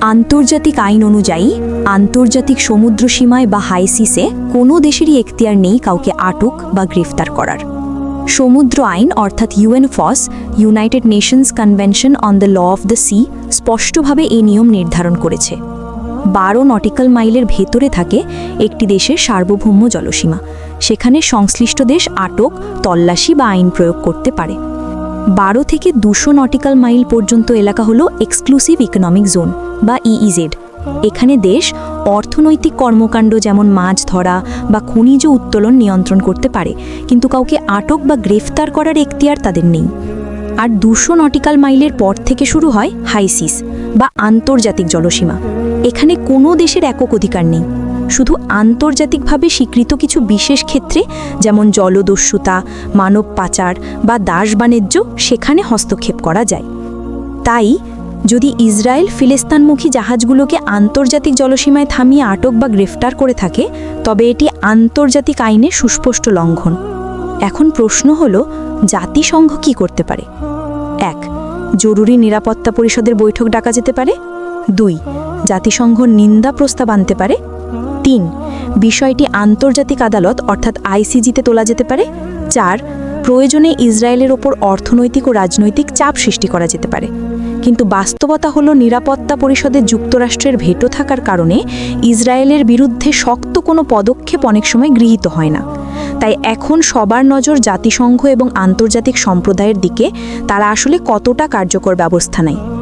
আন্তর্জাতিক আইন অনুযায়ী, আন্তর্জাতিক সমুদ্র সীমায় বা হাইসিসে কোনো দেশেরই এখতিয়ার নেই কাউকে আটক বা গ্রেফতার করার। সমুদ্র আইন অর্থাৎ UN FOSS, United Nations convention on the law of the sea, স্পষ্টভাবে এই নিয়ম নির্ধারণ করেছে। বারো নটিক্যাল মাইলের ভেতরে থাকে একটি দেশের সার্বভৌম জলসীমা। সেখানে সংশ্লিষ্ট দেশ আটক, তল্লাশি বা আইন প্রয়োগ করতে পারে। বারো থেকে দুশো নটিক্যাল মাইল পর্যন্ত এলাকা হলো এক্সক্লুসিভ ইকোনমিক জোন বা ইইজেড এখানে দেশ অর্থনৈতিক কর্মকাণ্ড যেমন মাছ ধরা বা খনিজ উত্তোলন নিয়ন্ত্রণ করতে পারে, কিন্তু কাউকে আটক বা গ্রেফতার করার এখতিয়ার তাদের নেই। আর দুশো নটিক্যাল মাইলের পর থেকে শুরু হয় হাইসিস বা আন্তর্জাতিক জলসীমা। এখানে কোনো দেশের একক অধিকার নেই। শুধু আন্তর্জাতিকভাবে স্বীকৃত কিছু বিশেষ ক্ষেত্রে, যেমন জলদস্যুতা, মানব পাচার বা দাস বাণিজ্য, সেখানে হস্তক্ষেপ করা যায়। তাই, যদি ইসরায়েল ফিলিস্তানমুখী জাহাজগুলোকে আন্তর্জাতিক জলসীমায় থামিয়ে আটক বা গ্রেফতার করে থাকে, তবে এটি আন্তর্জাতিক আইনে সুস্পষ্ট লঙ্ঘন। এখন প্রশ্ন হল, জাতিসংঘ কি করতে পারে? এক, জরুরি নিরাপত্তা পরিষদের বৈঠক ডাকা যেতে পারে। দুই, জাতিসংঘ নিন্দা প্রস্তাব আনতে পারে। তিন, বিষয়টি আন্তর্জাতিক আদালত, অর্থাৎ আইসিজিতে তোলা যেতে পারে। চার, প্রয়োজনে ইসরায়েলের ওপর অর্থনৈতিক ও রাজনৈতিক চাপ সৃষ্টি করা যেতে পারে। কিন্তু বাস্তবতা হলো নিরাপত্তা পরিষদে যুক্তরাষ্ট্রের ভেটো থাকার কারণে ইসরায়েলের বিরুদ্ধে শক্ত কোনো পদক্ষেপ অনেক সময় গৃহীত হয় না। তাই এখন সবার নজর জাতিসংঘ এবং আন্তর্জাতিক সম্প্রদায়ের দিকে, তারা আসলে কতটা কার্যকর ব্যবস্থা নেয়।